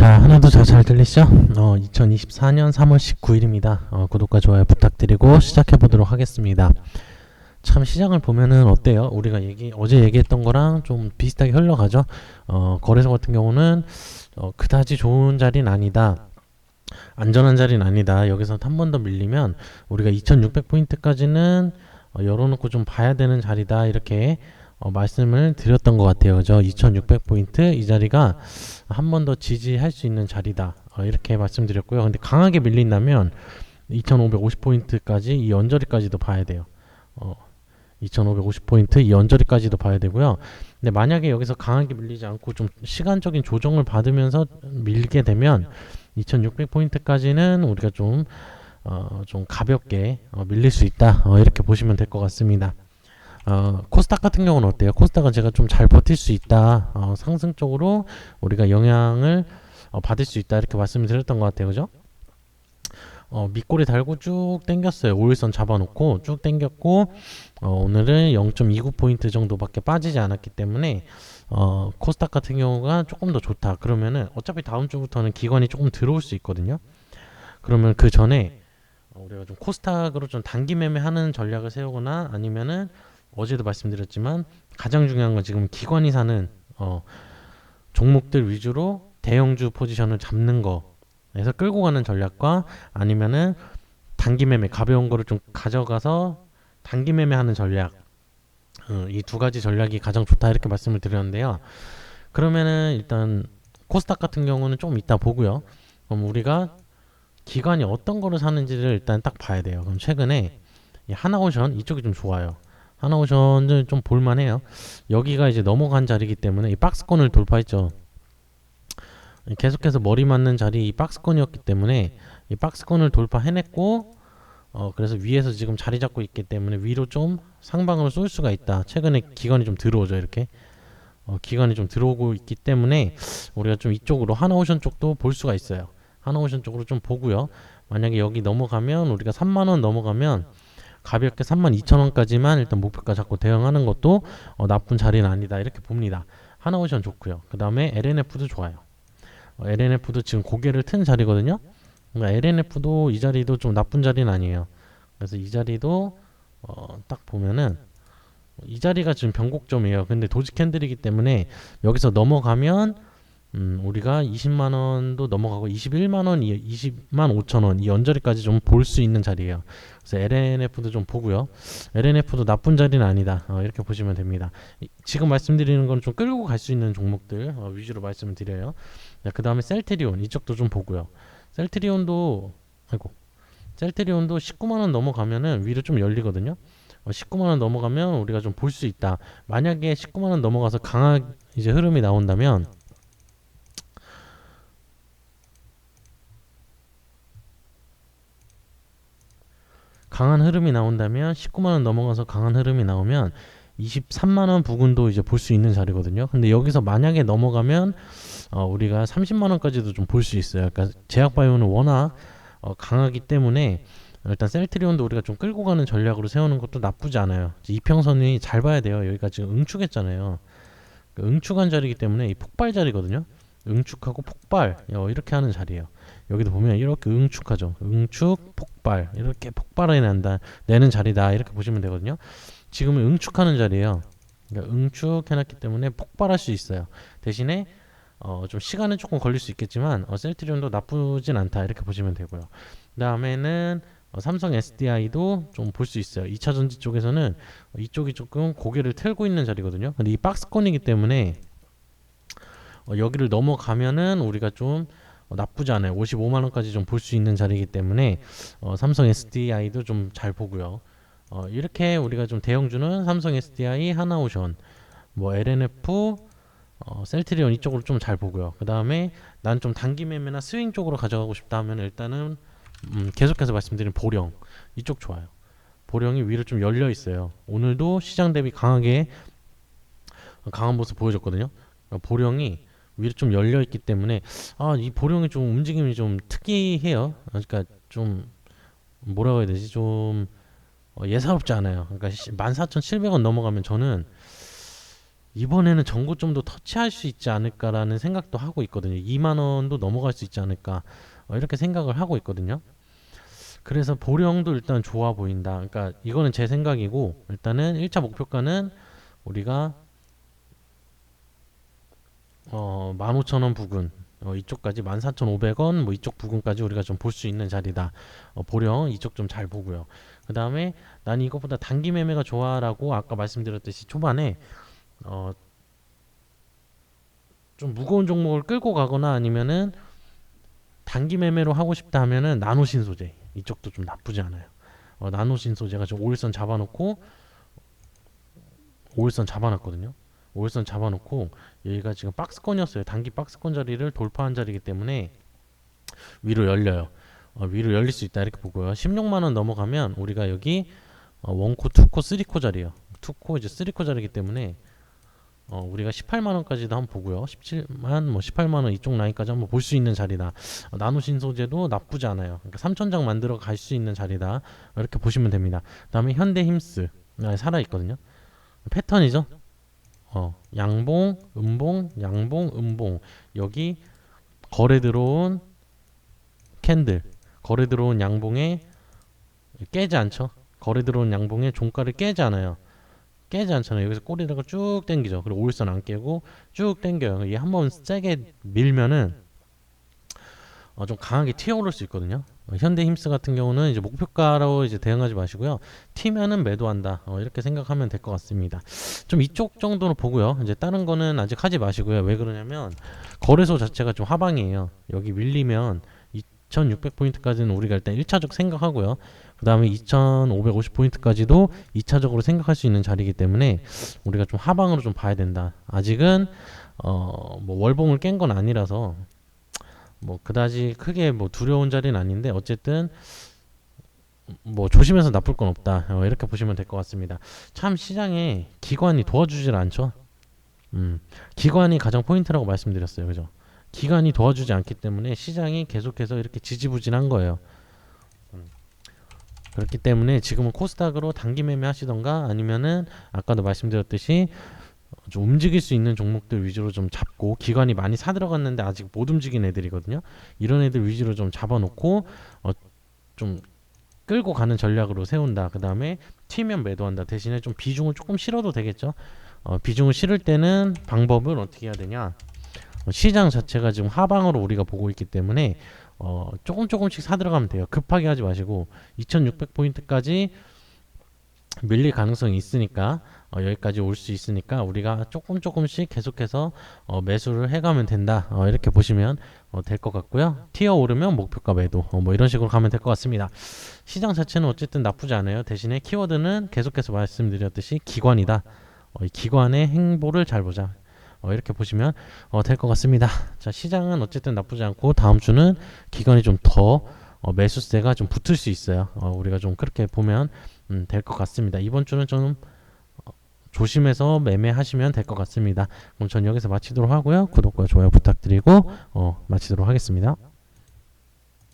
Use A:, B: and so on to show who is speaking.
A: 자, 하나도 잘, 잘 들리시죠? 어, 2024년 3월 19일입니다. 어, 구독과 좋아요 부탁드리고 시작해 보도록 하겠습니다. 참 시장을 보면은 어때요? 우리가 얘기 어제 얘기했던 거랑 좀 비슷하게 흘러가죠. 어, 거래소 같은 경우는 어, 그다지 좋은 자리는 아니다. 안전한 자리는 아니다. 여기서 한 번 더 밀리면 우리가 2,600 포인트까지는 어, 열어놓고 좀 봐야 되는 자리다. 이렇게 어, 말씀을 드렸던 것 같아요. 그죠? 2,600포인트 이 자리가 한 번 더 지지할 수 있는 자리다. 어, 이렇게 말씀드렸고요. 근데 강하게 밀린다면 2,550포인트까지 이 언저리까지도 봐야 돼요. 어, 2,550포인트 이 언저리까지도 봐야 되고요. 근데 만약에 여기서 강하게 밀리지 않고 좀 시간적인 조정을 받으면서 밀게 되면 2,600포인트까지는 우리가 좀, 어, 좀 가볍게 어, 밀릴 수 있다. 어, 이렇게 보시면 될 것 같습니다. 어, 코스닥 같은 경우는 어때요? 코스닥은 제가 좀 잘 버틸 수 있다. 어, 상승 쪽으로 우리가 영향을 어, 받을 수 있다. 이렇게 말씀을 드렸던 것 같아요. 그죠? 어, 밑꼬리 달고 쭉 당겼어요. 5일선 잡아놓고 쭉 당겼고 어, 오늘은 0.29포인트 정도밖에 빠지지 않았기 때문에 어, 코스닥 같은 경우가 조금 더 좋다. 그러면은 어차피 다음 주부터는 기관이 조금 들어올 수 있거든요. 그러면 그 전에 어, 우리가 좀 코스닥으로 좀 단기 매매하는 전략을 세우거나 아니면은 어제도 말씀드렸지만 가장 중요한 건 지금 기관이 사는 어, 종목들 위주로 대형주 포지션을 잡는 거. 그래서 끌고 가는 전략과 아니면은 단기 매매 가벼운 거를 좀 가져가서 단기 매매하는 전략. 어, 이두 가지 전략이 가장 좋다 이렇게 말씀을 드렸는데요. 그러면은 일단 코스닥 같은 경우는 좀 이따 보고요. 그럼 우리가 기관이 어떤 거를 사는지를 일단 딱 봐야 돼요. 그럼 최근에 이 하나오션 이쪽이 좀 좋아요. 하나오션은 좀 볼만해요. 여기가 이제 넘어간 자리이기 때문에 이 박스권을 돌파했죠. 계속해서 머리 맞는 자리 이 박스권이었기 때문에 이 박스권을 돌파해냈고 어 그래서 위에서 지금 자리 잡고 있기 때문에 위로 좀 상방으로 쏠 수가 있다. 최근에 기관이 좀 들어오죠 이렇게 어 기관이 좀 들어오고 있기 때문에 우리가 좀 이쪽으로 하나오션 쪽도 볼 수가 있어요. 하나오션 쪽으로 좀 보고요. 만약에 여기 넘어가면 우리가 3만 원 넘어가면 가볍게 3만 2천 원까지만 일단 목표가 잡고 대응하는 것도 어, 나쁜 자리는 아니다 이렇게 봅니다. 하나오션 좋고요. 그 다음에 LNF도 좋아요. 어, LNF도 지금 고개를 튼 자리거든요. 그러니까 LNF도 이 자리도 좀 나쁜 자리는 아니에요. 그래서 이 자리도 어, 딱 보면은 이 자리가 지금 변곡점이에요. 근데 도지 캔들이기 때문에 여기서 넘어가면 음, 우리가 20만 원도 넘어가고 21만 원, 20만 5천 원이 언저리까지 좀 볼 수 있는 자리예요. 그래서 LNF도 좀 보고요. LNF도 나쁜 자리는 아니다. 어, 이렇게 보시면 됩니다. 이, 지금 말씀드리는 건 좀 끌고 갈 수 있는 종목들 어, 위주로 말씀을 드려요. 그 다음에 셀트리온 이쪽도 좀 보고요. 셀트리온도 아이고 셀트리온도 19만 원 넘어가면은 위로 좀 열리거든요. 어, 19만 원 넘어가면 우리가 좀 볼 수 있다. 만약에 19만 원 넘어가서 강한 이제 흐름이 나온다면 강한 흐름이 나온다면 19만 원 넘어가서 강한 흐름이 나오면 23만 원 부근도 이제 볼 수 있는 자리거든요. 근데 여기서 만약에 넘어가면 어, 우리가 30만 원까지도 좀 볼 수 있어요. 그러니까 제약 바이오는 워낙 어, 강하기 때문에 일단 셀트리온도 우리가 좀 끌고 가는 전략으로 세우는 것도 나쁘지 않아요. 이평선이 잘 봐야 돼요. 여기가 지금 응축했잖아요. 그 응축한 자리이기 때문에 이 폭발 자리거든요. 응축하고 폭발 어, 이렇게 하는 자리예요. 여기도 보면 이렇게 응축하죠. 응축, 폭발 이렇게 폭발해 난다 내는 자리다 이렇게 보시면 되거든요. 지금은 응축하는 자리예요. 그러니까 응축해놨기 때문에 폭발할 수 있어요. 대신에 어, 좀 시간은 조금 걸릴 수 있겠지만 어, 셀트리온도 나쁘진 않다 이렇게 보시면 되고요. 그 다음에는 어, 삼성 SDI도 좀 볼 수 있어요. 2차 전지 쪽에서는 이쪽이 조금 고개를 틀고 있는 자리거든요. 근데 이 박스권이기 때문에 어, 여기를 넘어가면은 우리가 좀 어, 나쁘지 않아요. 55만 원까지 좀 볼 수 있는 자리이기 때문에 어, 삼성 SDI도 좀 잘 보고요. 어, 이렇게 우리가 좀 대형주는 삼성 SDI, 하나오션, 뭐 LNF, 어, 셀트리온 이쪽으로 좀 잘 보고요. 그 다음에 난 좀 단기 매매나 스윙 쪽으로 가져가고 싶다 하면 일단은 음, 계속해서 말씀드린 보령 이쪽 좋아요. 보령이 위로 좀 열려 있어요. 오늘도 시장 대비 강하게 강한 모습 보여줬거든요. 그러니까 보령이 위로 좀 열려 있기 때문에 아 이 보령이 좀 움직임이 좀 특이해요. 그러니까 좀 뭐라고 해야 되지 좀 어, 예사롭지 않아요. 그러니까 14,700원 넘어가면 저는 이번에는 전고점도 터치할 수 있지 않을까라는 생각도 하고 있거든요. 2만 원도 넘어갈 수 있지 않을까 어, 이렇게 생각을 하고 있거든요. 그래서 보령도 일단 좋아 보인다. 그러니까 이거는 제 생각이고 일단은 1차 목표가는 우리가 어 15,000원 부근 어, 이쪽까지 14,500원 뭐 이쪽 부근까지 우리가 좀 볼 수 있는 자리다. 어, 보령 이쪽 좀 잘 보고요. 그 다음에 난 이것보다 단기 매매가 좋아라고 아까 말씀드렸듯이 초반에 어, 좀 무거운 종목을 끌고 가거나 아니면은 단기 매매로 하고 싶다 하면은 나노신 소재 이쪽도 좀 나쁘지 않아요. 어, 나노신 소재가 좀 5일선 잡아놓고 5일선 잡아놨거든요. 5일선 잡아놓고 여기가 지금 박스권이었어요. 단기 박스권 자리를 돌파한 자리이기 때문에 위로 열려요. 어, 위로 열릴 수 있다 이렇게 보고요. 16만 원 넘어가면 우리가 여기 어, 원코, 투코, 쓰리코 자리요. 투코 이제 쓰리코 자리이기 때문에 어, 우리가 18만 원까지도 한번 보고요. 17만 뭐 18만 원 이쪽 라인까지 한번 볼 수 있는 자리다. 어, 나노 신 소재도 나쁘지 않아요. 그러니까 3천장 만들어 갈 수 있는 자리다. 이렇게 보시면 됩니다. 그다음에 현대힘스 아, 살아 있거든요. 패턴이죠. 어, 양봉, 음봉, 양봉, 음봉. 여기 거래 들어온 캔들, 거래 들어온 양봉에 깨지 않죠. 거래 들어온 양봉에 종가를 깨지 않아요. 깨지 않잖아요. 여기서 꼬리다가 쭉 당기죠. 그리고 올선 안 깨고 쭉 당겨요. 이게 한번 세게 밀면은 어, 좀 강하게 튀어오를 수 있거든요. 어, 현대 힘스 같은 경우는 이제 목표가로 이제 대응하지 마시고요. 튀면은 매도한다. 어, 이렇게 생각하면 될 것 같습니다. 좀 이쪽 정도로 보고요. 이제 다른 거는 아직 하지 마시고요. 왜 그러냐면 거래소 자체가 좀 하방이에요. 여기 밀리면 2600포인트까지는 우리가 일단 1차적 생각하고요. 그 다음에 2550포인트까지도 2차적으로 생각할 수 있는 자리이기 때문에 우리가 좀 하방으로 좀 봐야 된다. 아직은 어, 뭐 월봉을 깬 건 아니라서 뭐 그다지 크게 뭐 두려운 자리는 아닌데 어쨌든 뭐 조심해서 나쁠 건 없다 어, 이렇게 보시면 될 것 같습니다. 참 시장에 기관이 도와주질 않죠. 음, 기관이 가장 포인트라고 말씀드렸어요, 그죠? 기관이 도와주지 않기 때문에 시장이 계속해서 이렇게 지지부진한 거예요. 음, 그렇기 때문에 지금은 코스닥으로 단기 매매 하시던가 아니면은 아까도 말씀드렸듯이 어, 좀 움직일 수 있는 종목들 위주로 좀 잡고 기관이 많이 사 들어갔는데 아직 못 움직인 애들이거든요. 이런 애들 위주로 좀 잡아놓고 어, 좀 끌고 가는 전략으로 세운다. 그 다음에 튀면 매도한다. 대신에 좀 비중을 조금 실어도 되겠죠. 어, 비중을 실을 때는 방법을 어떻게 해야 되냐? 어, 시장 자체가 지금 하방으로 우리가 보고 있기 때문에 어, 조금 조금씩 사 들어가면 돼요. 급하게 하지 마시고 2,600 포인트까지 밀릴 가능성이 있으니까 어, 여기까지 올 수 있으니까 우리가 조금 조금씩 계속해서 어, 매수를 해가면 된다. 어, 이렇게 보시면 어, 될 것 같고요. 튀어 오르면 목표가 매도. 어, 뭐 이런 식으로 가면 될 것 같습니다. 시장 자체는 어쨌든 나쁘지 않아요. 대신에 키워드는 계속해서 말씀드렸듯이 기관이다. 어, 이 기관의 행보를 잘 보자. 어, 이렇게 보시면 어, 될 것 같습니다. 자 시장은 어쨌든 나쁘지 않고 다음 주는 기관이 좀더 어, 매수세가 좀 붙을 수 있어요. 어, 우리가 좀 그렇게 보면 음, 될 것 같습니다. 이번 주는 좀 조심해서 매매하시면 될 것 같습니다. 그럼 전 여기서 마치도록 하고요. 구독과 좋아요 부탁드리고 어, 마치도록 하겠습니다.